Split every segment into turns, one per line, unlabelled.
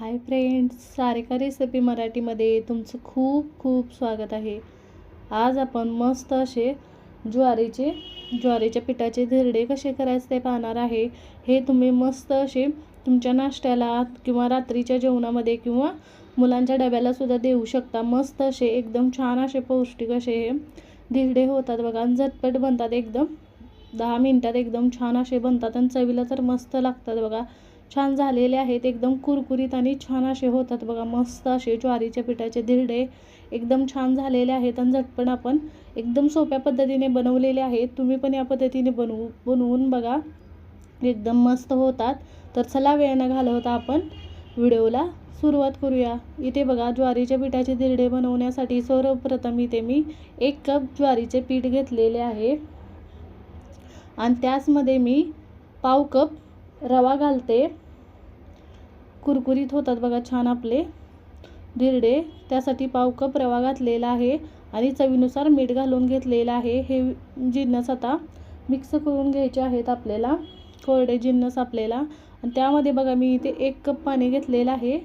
Hi friends Sarika recipe मराठीमध्ये तुमचं खूप खूप स्वागत आहे. आज आपण मस्त असे ज्वारीचे ज्वारीच्या पिठाचे धिरडे कसे करायचे ते पाहणार आहे. हे तुम्ही मस्त असे तुमच्या नाश्त्याला किंवा रात्रीच्या जेवणामध्ये किंवा मुलांच्या डब्याला सुद्धा देऊ शकता. मस्त असे एकदम छान असे पौष्टिक असे हे धिरडे होतात बघा. आणि झटपट बनतात एकदम. दहा मिनटात एकदम छान असे बनतात आणि चवीला तर मस्त लागतात बघा. छान झालेले आहेत. एकदम कुरकुरीत आणि छान असे होतात बघा. मस्त असे ज्वारीच्या पिठाचे धिरडे एकदम छान झालेले आहेत आणि झटपट आपण एकदम सोप्या पद्धतीने बनवलेले आहेत. तुम्ही पण या पद्धतीने बनवू बनवून बघा. एकदम मस्त होतात. तर चला वेळ न घालवता आपण व्हिडिओला सुरुवात करूया. इथे बघा ज्वारीच्या पिठाचे धिरडे बनवण्यासाठी सर्वप्रथम इथे मी एक कप ज्वारीचे पीठ घेतलेले आहे. आणि त्याचमध्ये मी पाव कप रवा घालते. कुरकुरीत होतात बघा छान आपले. धिरडे त्यासाठी पाव कप रवा घातलेला आहे आणि चवीनुसार मीठ घालून घेतलेलं आहे. हे जिन्नस आता मिक्स करून घ्यायचे आहेत आपल्याला. कोरडे जिन्नस आपल्याला. आणि त्यामध्ये बघा मी इथे एक कप पाणी घेतलेलं आहे.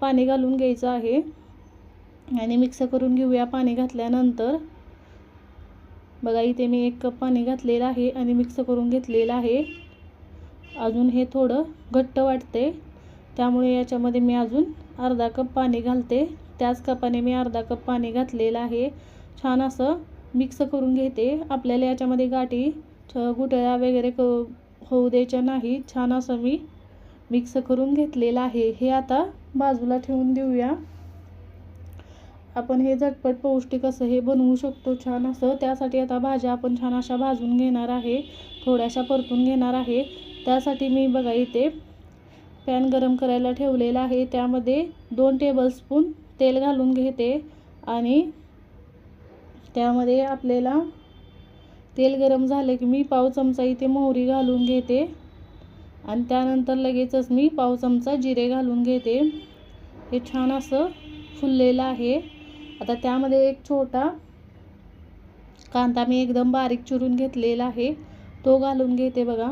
पाणी घालून घ्यायचं आहे. आणि मिक्स करून घेऊया पाणी घातल्यानंतर. बघा इथे मी एक कप पाणी घातलेलं आहे आणि मिक्स करून घेतलेलं आहे. अजून हे थोडं घट्ट वाटते त्यामुळे याच्यामध्ये मी अजून अर्धा कप पाणी घालते. त्याच कपाने मी अर्धा कप पाणी घातलेलं आहे. छान असं मिक्स करून घेते. आपल्याला याच्यामध्ये गाठी गुटळ्या वगैरे क होऊ द्यायच्या नाही. छान असं मी मिक्स करून घेतलेलं आहे. हे आता बाजूला ठेवून देऊया. आपण हे झटपट पौष्टिक असं हे बनवू शकतो. छान असं. त्यासाठी आता भाज्या आपण छान अशा भाजून घेणार आहे. थोड्याशा परतून घेणार आहे. त्यासाठी मी बघा इथे पॅन गरम करायला ठेवलेला आहे. त्यामध्ये दोन टेबलस्पून तेल घालून घेते आणि त्यामध्ये आपल्याला तेल गरम झालं की मी पाव चमचा इथे मोहरी घालून घेते आणि त्यानंतर लगेचच मी पाव चमचा जिरे घालून घेते. हे छान असं फुललेलं आहे. आता त्यामध्ये एक छोटा कांदा मी एकदम बारीक चिरून घेतलेला आहे. तो घालून घेते बघा.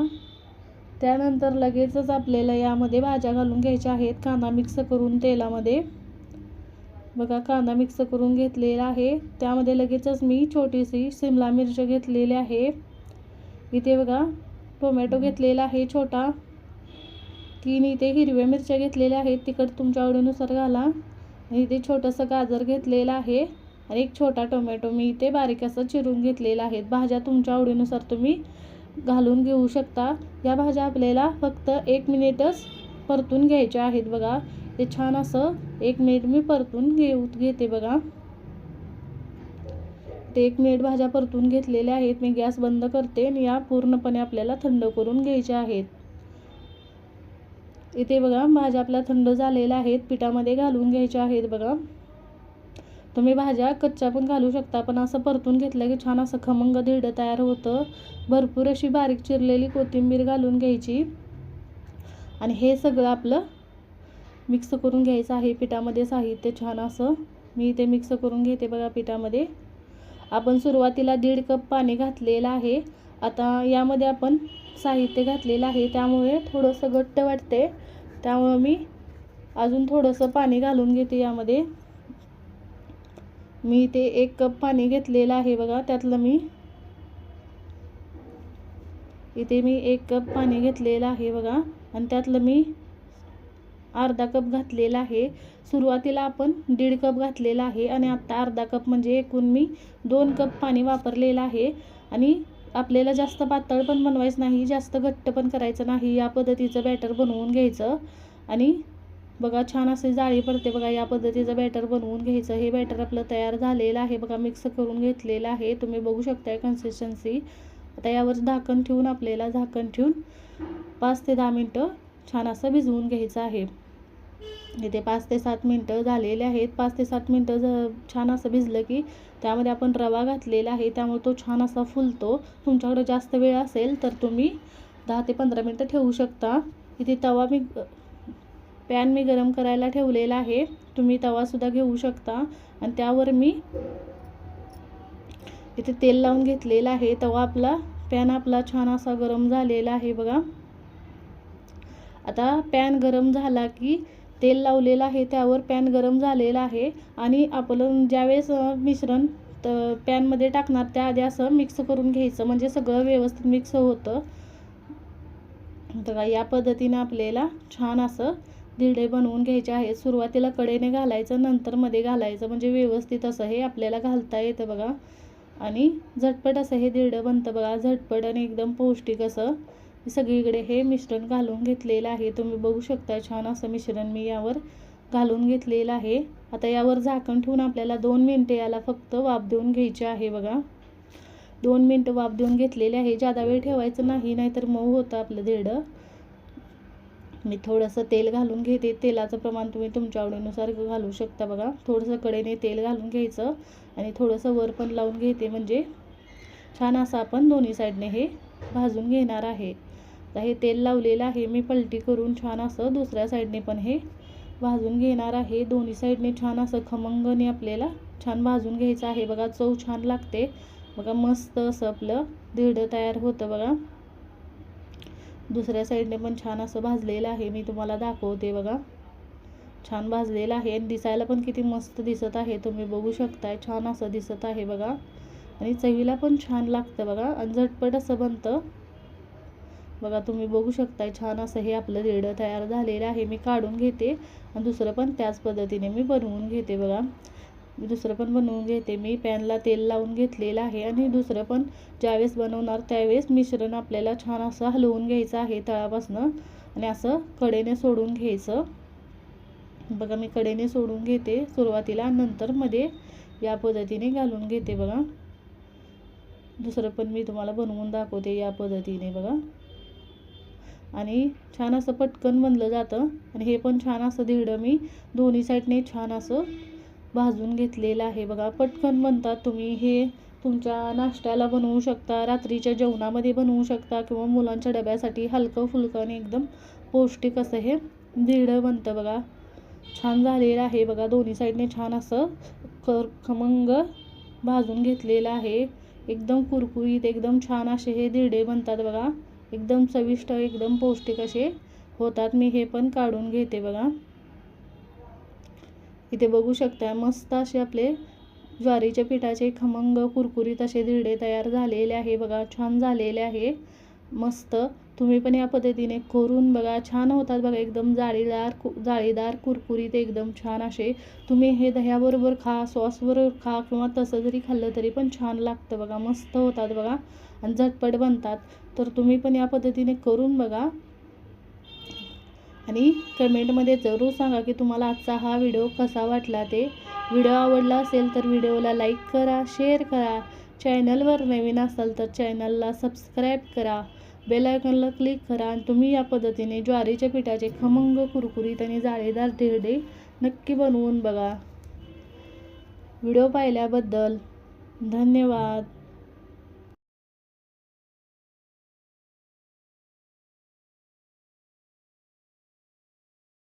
त्यानंतर लगेचच आपल्याला यामध्ये भाज्या घालून घ्यायच्या आहेत. कांदा मिक्स करून तेलामध्ये. बघा कांदा मिक्स करून घेतलेला आहे. त्यामध्ये लगेचच मी छोटीशी शिमला मिरची घेतलेली आहे. इथे बघा टोमॅटो घेतलेला आहे छोटा. तीन इथे हिरव्या मिरच्या घेतलेल्या आहेत. तिखट तुमच्या आवडीनुसार घाला. इथे छोटंसं गाजर घेतलेलं आहे. आणि एक छोटा टोमॅटो मी इथे बारीक असं चिरून घेतलेला आहे. भाज्या तुमच्या आवडीनुसार तुम्ही घालून घेऊ शकता. या भाज्या आपल्याला फक्त एक मिनिटच परतून घ्यायच्या आहेत बघा. ते छान असं एक मिनिट मी परतून घेऊ घेते बघा. ते एक मिनिट भाज्या परतून घेतलेल्या आहेत. मी गॅस बंद करते आणि या पूर्णपणे आपल्याला थंड करून घ्यायच्या आहेत. इथे बघा भाज्या आपल्या थंड झालेल्या आहेत. पिठामध्ये घालून घ्यायच्या आहेत बघा. तुम्ही भाज्या कच्च्या पण घालू शकता पण असं परतून घेतलं की छान असं खमंग धिरडं तयार होतं. भरपूर अशी बारीक चिरलेली कोथिंबीर घालून घ्यायची. आणि हे सगळं आपलं मिक्स करून घ्यायचं आहे पिठामध्ये साहित्य छान असं. मी इथे मिक्स करून घेते बघा पिठामध्ये. आपण सुरुवातीला दीड कप पाणी घातलेलं आहे. आता यामध्ये आपण साहित्य घातलेलं आहे त्यामुळे थोडंसं घट्ट वाटते त्यामुळं मी अजून थोडंसं पाणी घालून घेते यामध्ये. मी इथे एक कप पाणी घेतलेलं आहे बघा त्यातलं मी इथे मी एक कप पाणी घेतलेलं आहे बघा आणि त्यातलं मी अर्धा कप घातलेला आहे. सुरुवातीला आपण दीड कप घातलेला आहे आणि आत्ता अर्धा कप म्हणजे एकूण मी दोन कप पाणी वापरलेलं आहे. आणि आपल्याला जास्त पातळ पण बनवायचं नाही जास्त घट्ट पण करायचं नाही या पद्धतीचं बॅटर बनवून घ्यायचं. आणि बघा छान असे जाळी पडते बघा या पद्धतीचं बॅटर बनवून घ्यायचं. हे बॅटर आपलं तयार झालेलं आहे बघा मिक्स करून घेतलेलं आहे. तुम्ही बघू शकताय कन्सिस्टन्सी आता यावर झाकण ठेवून आपल्याला झाकण ठेवून पाच ते दहा मिनटं छान असं भिजवून घ्यायचं आहे. इथे पाच ते सात मिनटं झालेले आहेत. पाच ते सात मिनटं ज छान असं भिजलं की त्यामध्ये आपण रवा घातलेला आहे त्यामुळे तो छान असा फुलतो. तुमच्याकडे जास्त वेळ असेल तर तुम्ही दहा ते पंधरा मिनटं ठेवू शकता. इथे तवा मी पॅन मी गरम करायला ठेवलेला आहे. तुम्ही तवासुद्धा घेऊ शकता. आणि त्यावर मी इथे तेल लावून घेतलेलं आहे. तवा आपला पॅन आपला छान असा गरम झालेला आहे बघा. आता पॅन गरम झाला की तेल लावलेलं आहे. त्यावर पॅन गरम झालेला आहे. आणि आपलं ज्यावेळेस मिश्रण तर पॅनमध्ये टाकणार त्याआधी असं मिक्स करून घ्यायचं. म्हणजे सगळं व्यवस्थित मिक्स होतं. बघा या पद्धतीनं आपल्याला छान असं धिरडे बनवून घ्यायचे आहेत. सुरुवातीला कडेने घालायचं नंतर मध्ये घालायचं. म्हणजे व्यवस्थित असं हे आपल्याला घालता येतं बघा. आणि झटपट असं हे धिरडं बनतं बघा. झटपट आणि एकदम पौष्टिक असं. सगळीकडे हे मिश्रण घालून घेतलेलं आहे. तुम्ही बघू शकता छान असं मिश्रण मी यावर घालून घेतलेलं आहे. आता यावर झाकण ठेवून आपल्याला दोन मिनटे याला फक्त वाफ देऊन घ्यायचे आहे बघा. दोन मिनटं वाफ देऊन घेतलेले आहे. जादा वेळ ठेवायचं नाही नाहीतर मऊ होतं आपलं धिरडं. मी थोडंसं तेल घालून घेते. तेलाचं प्रमाण तुम्ही तुमच्या आवडीनुसार घालू शकता बघा. थोडंसं कडेने तेल घालून घ्यायचं आणि थोडंसं वर पण लावून घेते. म्हणजे छान असं आपण दोन्ही साईडने हे भाजून घेणार आहे. तर हे तेल लावलेलं आहे. मी पलटी करून छान असं दुसऱ्या साईडने पण हे भाजून घेणार आहे. दोन्ही साईडने छान असं खमंगने आपल्याला छान भाजून घ्यायचं आहे. बघा चव छान लागते. बघा मस्त असं आपलं धिरडं तयार होतं बघा. दुसऱ्या साईडने पण छान असं भाजलेलं आहे. मी तुम्हाला दाखवते बघा. छान भाजलेलं आहे आणि दिसायला पण किती मस्त दिसत आहे. तुम्ही बघू शकताय छान असं दिसत आहे बघा. आणि चवीला पण छान लागतं बघा आणि झटपट असं बनतं. बघा तुम्ही बघू शकताय छान असं हे आपलं रेडं तयार झालेलं आहे. मी काढून घेते आणि दुसरं पण त्याच पद्धतीने मी बनवून घेते बघा. दुसरं पण बनवून घेते. मी पॅनला तेल लावून घेतलेलं आहे आणि दुसरं पण ज्यावेळेस बनवणार त्यावेळेस मिश्रण आपल्याला छान असं हलवून घ्यायचं आहे तळापासनं आणि असं कडेने सोडून घ्यायचं. बघा मी कडेने सोडून घेते सुरुवातीला नंतर मध्ये या पद्धतीने घालून घेते बघा. दुसरं पण मी तुम्हाला बनवून दाखवते या पद्धतीने बघा. आणि छान असं पटकन बनलं जातं आणि हे पण छान असं धिरडं मी दोन्ही साईडने छान असं भाजून घेतलेलं आहे. बघा पटकन बनतात तुम्ही हे तुमच्या नाश्त्याला बनवू शकता रात्रीच्या जेवणामध्ये बनवू शकता किंवा मुलांच्या डब्यासाठी हलकं फुलकं आणि एकदम पौष्टिक असं हे धिरडं बनतं बघा. छान झालेलं आहे बघा दोन्ही साईडने छान असं कर खमंग भाजून घेतलेलं आहे. एकदम कुरकुरीत एकदम छान असे हे धिरडे बनतात बघा. एकदम चविष्ट एकदम पौष्टिक असे होतात. मी हे पण काढून घेते बघा. इथे बघू शकता मस्त असे आपले ज्वारीच्या पिठाचे खमंग कुरकुरीत असे धिरडे तयार झालेले आहे. बघा छान झालेले आहे. मस्त. तुम्ही पण या पद्धतीने करून बघा. छान होतात बघा एकदम जाळीदार कु जाळीदार कुरकुरीत एकदम छान असे. तुम्ही हे दह्याबरोबर खा सॉसबरोबर खा किंवा तसं जरी खाल्लं तरी पण छान लागतं बघा. मस्त होतात बघा. आणि झटपट बनतात. तर तुम्ही पण या पद्धतीने करून बघा. आणि कमेंटमध्ये जरूर सांगा की तुम्हाला आजचा हा व्हिडिओ कसा वाटला ते. व्हिडिओ आवडला असेल तर व्हिडिओला लाईक करा शेअर करा. चॅनलवर नवीन असाल तर चॅनलला सबस्क्राईब करा. बेल आयकॉनला क्लिक करा आणि तुम्ही या पद्धतीने ज्वारीच्या पिठाचे खमंग कुरकुरीत आणि जाळेदार धिरडे नक्की बनवून बघा. व्हिडिओ पाहिल्याबद्दल धन्यवाद.